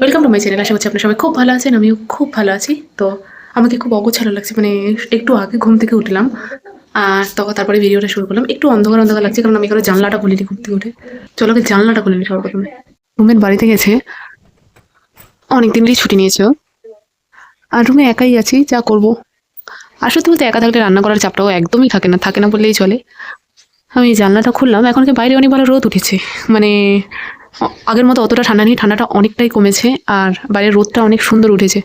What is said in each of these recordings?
Welcome to my channel আশা করছি আপনার সবাই খুব ভালো আছেন, আমিও খুব ভালো আছি। তো আমাকে খুব অগোছালো লাগছে মানে একটু আগে ঘুম থেকে উঠলাম, আর তখন তারপরে ভিডিওটা শুরু করলাম। একটু অন্ধকার অন্ধকার লাগছে, কারণ আমি এখানে জানলাটা খুলিনি ঘুম থেকে উঠে। চলো জানলাটা খুলিনি সবার প্রথমে রুমের বাড়িতে গেছে অনেক দিনেরই ছুটি নিয়েছে আর রুমে একাই আছি, যা করব। আসলে তুমি তো একা থাকলে রান্না করার চাপটাও একদমই থাকে না থাকে না বললেই চলে। আমি জানলাটা খুললাম, এখন কি বাইরে অনেক ভালো রোদ উঠেছে। মানে আগের মতো অতটা ঠান্ডা নেই, ঠান্ডাটা অনেকটাই কমেছে আর বাইরের রোদটা অনেক সুন্দর উঠেছে।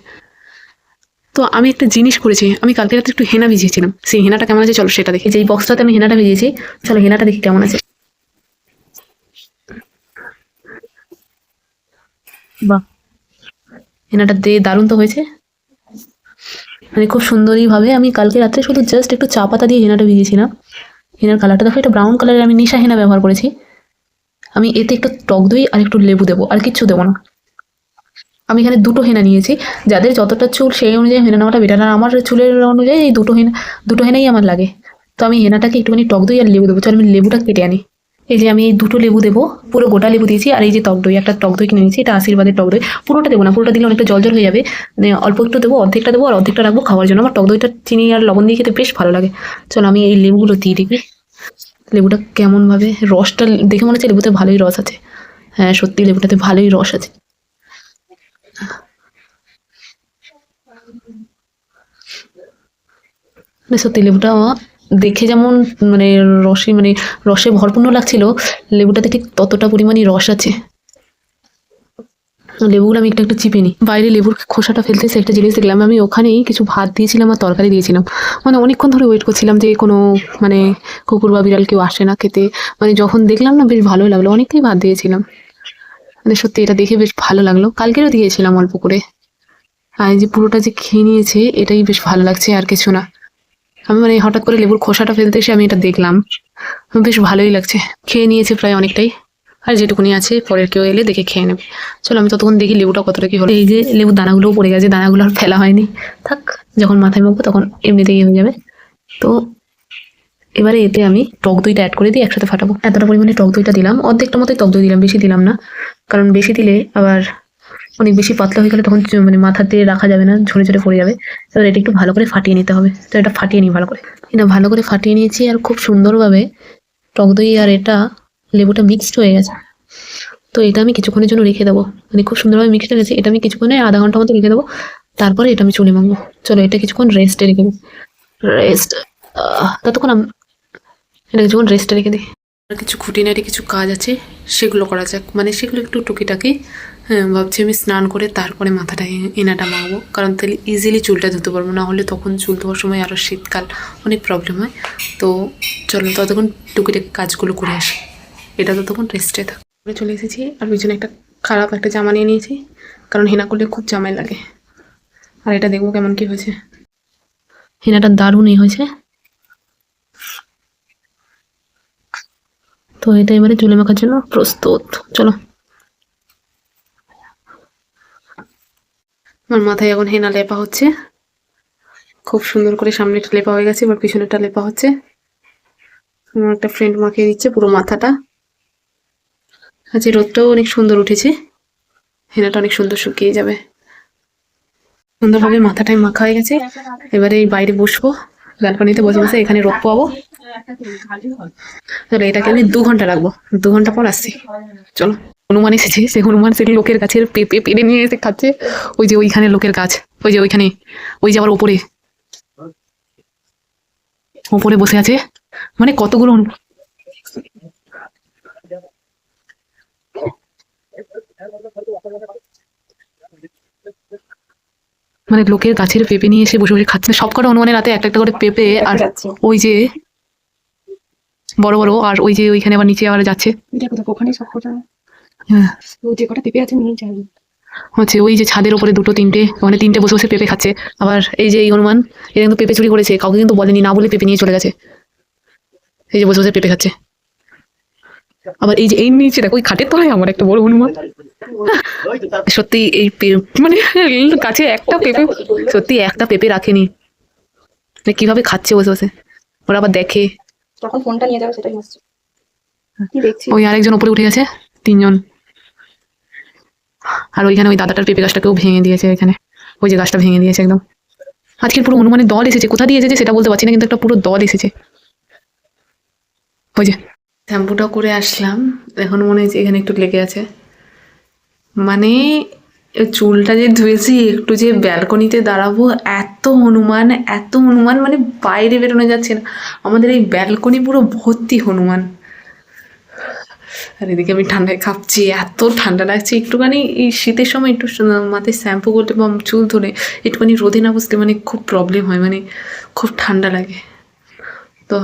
তো আমি একটা জিনিস করেছি, আমি কালকে রাতে একটু হেনা ভিজিয়েছিলাম। সেই হেনাটা কেমন আছে চলো সেটা দেখি। যেই বক্সটাতে আমি হেনাটা ভিজিয়েছি, চলো হেনাটা দেখি কেমন আছে। বাহ। হেনাটা দিয়ে দারুণ তো হয়েছে। মানে খুব সুন্দরীভাবে আমি কালকে রাত্রে শুধু জাস্ট একটু চা পাতা দিয়ে হেনাটা ভিজিয়েছিলাম। হেনার কালারটা দেখো, এটা ব্রাউন কালারের আমি নিশা হেনা ব্যবহার করেছি। আমি এতে একটু টক দই আর একটু লেবু দেবো, আর কিচ্ছু দেবো না। আমি এখানে দুটো হেনা নিয়েছি, যাদের যতটা চুল সেই অনুযায়ী হেনা নেওয়াটা বেটার আর আমার চুলের অনুযায়ী এই দুটো হেনা দুটো হেনাই আমার লাগে। তো আমি হেনাটাকে একটুখানি টক দই আর লেবু দেবো। চল আমি লেবুটা কেটে আনি। এই যে আমি এই দুটো লেবু দেবো, পুরো গোটা লেবু দিয়েছি, আর এই যে টক দই, একটা টক দই কিনে নিয়েছি, এটা আশীর্বাদের টক দই। পুরোটা দেবো না, পুরোটা দিলে অনেকটা জল জল হয়ে যাবে। মানে অল্প একটু দেবো, অর্ধেকটা দেবো, আর অর্ধেকটা রাখব খাওয়ার জন্য। আমার টক দইটা চিনি আর লবণ দিয়ে খেতে বেশ ভালো লাগে। চলো আমি এই লেবুগুলো দিয়ে দেখি। লেবুটা কেমনভাবে রসটা দেখে মনে হচ্ছে লেবুতে ভালোই রস আছে। হ্যাঁ সত্যি লেবুটাতে ভালোই রস আছে। মানে সত্যি লেবুটা দেখে যেমন মানে রসে মানে রসে ভরপূর্ণ লাগছিল, লেবুটাতে ঠিক ততটা পরিমাণই রস আছে। লেবুগুলো আমি একটা একটু চিপে নিই। বাইরে লেবুর খোসাটা ফেলতে এসে একটা জিনিস দেখলাম, আমি ওখানেই কিছু ভাত দিয়েছিলাম আর তরকারি দিয়েছিলাম। মানে অনেকক্ষণ ধরে ওয়েট করছিলাম যে কোনো মানে কুকুর বা বিড়াল কেউ আসে না খেতে। মানে যখন দেখলাম না, বেশ ভালোই লাগল অনেকটাই ভাত দিয়েছিলাম। মানে সত্যি এটা দেখে বেশ ভালো লাগল। কালকেরও দিয়েছিলাম অল্প করে। আর যে পুরোটা যে খেয়ে নিয়েছে, এটাই বেশ ভালো লাগছে আর কিছু না। আমি মানে হঠাৎ করে লেবুর খোসাটা ফেলতে এসে আমি এটা দেখলাম। বেশ ভালোই লাগছে। খেয়ে নিয়েছে প্রায় অনেকটাই। আর যেটুকুনি আছে, পরের কেউ এলে দেখে খেয়ে নেবে। চলো, আমি ততক্ষণ দেখি লেবুটা কতটা কি হলো। এই যে লেবুর দানাগুলোও পড়ে গেছে, দানাগুলো আর ফেলা হয়নি। থাক, যখন মাথায় মাখবো তখন এমনিতেই হয়ে যাবে। তো, এবারে এতে আমি টক দইটা অ্যাড করে দিই একসাথে ফাটাবো। এতটা পরিমাণে টক দইটা দিলাম। অর্ধেকটা মতোই টক দই দিলাম, বেশি দিলাম না। কারণ বেশি দিলে আবার অনেক বেশি পাতলা হয়ে গেলে তখন মানে মাথাতে রাখা যাবে না, ঝরে ঝরে পড়ে যাবে। এবার এটা একটু ভালো করে ফাটিয়ে নিতে হবে। তো এটা ফাটিয়ে নিই ভালো করে। এটা ভালো করে ফাটিয়ে নিয়েছি আর খুব সুন্দরভাবে টক দই আর এটা লেবুটা মিক্সড হয়ে গেছে। তো এটা আমি কিছুক্ষণের জন্য রেখে দেবো। মানে খুব সুন্দরভাবে মিক্সড হয়ে গেছে। এটা আমি কিছুক্ষণে আধা ঘণ্টা মতো রেখে দেবো। তারপরে এটা আমি চুলে মাখবো। চলো, এটা কিছুক্ষণ রেস্টে রেখে দিই। রেস্ট ততক্ষণ এটা কিছুক্ষণ রেস্টে রেখে দিই। আর কিছু খুঁটিনাটি কিছু কাজ আছে, সেগুলো করা যাক। মানে সেগুলো একটু টুকিটাকি হ্যাঁ ভাবছি আমি স্নান করে তারপরে মাথাটা এনাটা মাখবো। কারণ তাহলে ইজিলি চুলটা ধুতে পারব। না হলে তখন চুল ধোয়ার সময় আরও শীতকাল অনেক প্রবলেম হয়। তো চলো, ততক্ষণ টুকিটাকি কাজগুলো করে আসি। এটা তো তখন রেস্টে থাক। চলে এসেছি আর পিছনে একটা খারাপ একটা জামা নিয়ে নিয়েছি, কারণ হেনা করলে খুব জামাই লাগে। আর এটা দেখব কেমন কি হয়েছে। হেনাটা দারুণই হয়েছে। তো এটা এবারে চুলে মাখার জন্য প্রস্তুত। চলো। আমার মাথায় এখন হেনা লেপা হচ্ছে। খুব সুন্দর করে সামনেটা লেপা হয়ে গেছে, এবার পিছনেটা লেপা হচ্ছে। আমার একটা ফ্রেন্ড মাখিয়ে দিচ্ছে পুরো মাথাটা। আজকে রোদটাও অনেক সুন্দর উঠেছে। হেনাটা অনেক সুন্দর শুকিয়ে যাবে। সুন্দরভাবে মাথাটাই মাখা হয়ে গেছে। এবারে এই বাইরে বসবো। ব্যালকনিতে বসে বসে এখানে রোদ পাবো তাহলে এটাকে আমি দু ঘণ্টা রাখব। দু ঘণ্টা পর আসছি। চলো। হনুমান এসেছে। সে হনুমান সে লোকের গাছের পেঁপে পেড়ে নিয়ে এসে খাচ্ছে। ওই যে ওইখানে লোকের গাছ। ওই যে ওইখানে। ওই যে আবার ওপরে। ওপরে বসে আছে। মানে কতগুলো মানে লোকের গাছের পেঁপে নিয়ে এসে বসে বসে খাচ্ছে। সব কটা হনুমানের রাতে একটা একটা করে পেঁপে আর ওই যে বড় বড় আর ওই যে ওইখানে আবার নিচে আবার যাচ্ছে। ওখানে সব কটা? হ্যাঁ। যে কটা পেঁপে আছে নিয়ে যাই হচ্ছে ওই যে ছাদের উপরে দুটো তিনটে ওখানে তিনটে বসে বসে পেঁপে খাচ্ছে। আবার এই যে এই হনুমান এটা কিন্তু পেঁপে চুরি করেছে কাউকে কিন্তু বলেনি না বলে পেঁপে নিয়ে চলে গেছে। এই যে বসে বসে পেঁপে খাচ্ছে। আবার এই যে এই নিচে দেখো ওই খাটের তলায় আমার একটা বড় হনুমান। সত্যি এই মানে কাছে একটা পেঁপে সত্যি একটা পেঁপে রাখেনি। মানে কীভাবে খাচ্ছে বসে বসে। ওরা আবার দেখে। তখন ফোনটা নিয়ে যাবে সেটাই হচ্ছে। ওই আরেকজন উপরে উঠে গেছে তিনজন। আর ওইখানে ওই দাদাটার পেঁপে গাছটাকেও ভেঙে দিয়েছে এখানে। ওই যে গাছটা ভেঙে দিয়েছে একদম। আজকের পুরো হনুমানের দল এসেছে। কোথা দিয়ে এসেছে সেটা বলতে পারছি না কিন্তু একটা পুরো দল এসেছে। ওই যে। শ্যাম্পুটা করে আসলাম। এখন মনে হচ্ছে এখানে একটু লেগে আছে। মানে চুলটা যে ধুয়েছি, একটু যে ব্যালকনিতে দাঁড়াবো, এত হনুমান এত হনুমান মানে বাইরে বেরোনো যাচ্ছে না। আমাদের এই ব্যালকনি পুরো ভর্তি হনুমান। আর এদিকে আমি ঠান্ডায় কাঁপছি, এত ঠান্ডা লাগছে। একটুখানি এই শীতের সময় একটু মাথায় শ্যাম্পু করতে বা চুল ধরে একটুখানি রোদে না বসতে মানে খুব প্রবলেম হয় মানে খুব ঠান্ডা লাগে। তো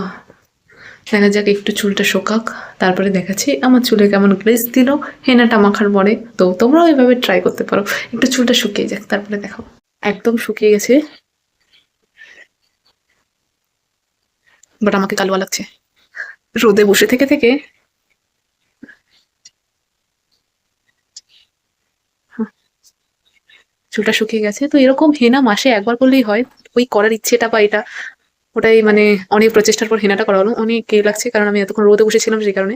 দেখা যাক একটু চুলটা শোকাক তারপরে দেখাচ্ছি আমার চুলে কেমন গ্লেজ দিল হেনাটা মাখার পরে। তো তোমরাও এভাবে ট্রাই করতে পারো। একটু চুলটা শুকিয়ে যাক তারপরে দেখাবো। একদম শুকিয়ে গেছে। বাট আমাকে কালোয়া লাগছে। রোদে বসে থেকে থেকে। হুম, চুলটা শুকিয়ে গেছে। তো এরকম হেনা মাসে একবার করলেই হয়। ওই করার ইচ্ছেটা বা এটা। ওটাই মানে অনেক প্রচেষ্টার পর হেনাটা করা হলো। অনেক লাগছে কারণ আমি এতক্ষণ রোদে বসেছিলাম সেই কারণে।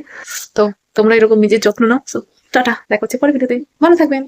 তো তোমরা এরকম নিজের যত্ন নাও। টাটা, দেখা হচ্ছে পরে ভিডিওতে। ভালো থাকবেন।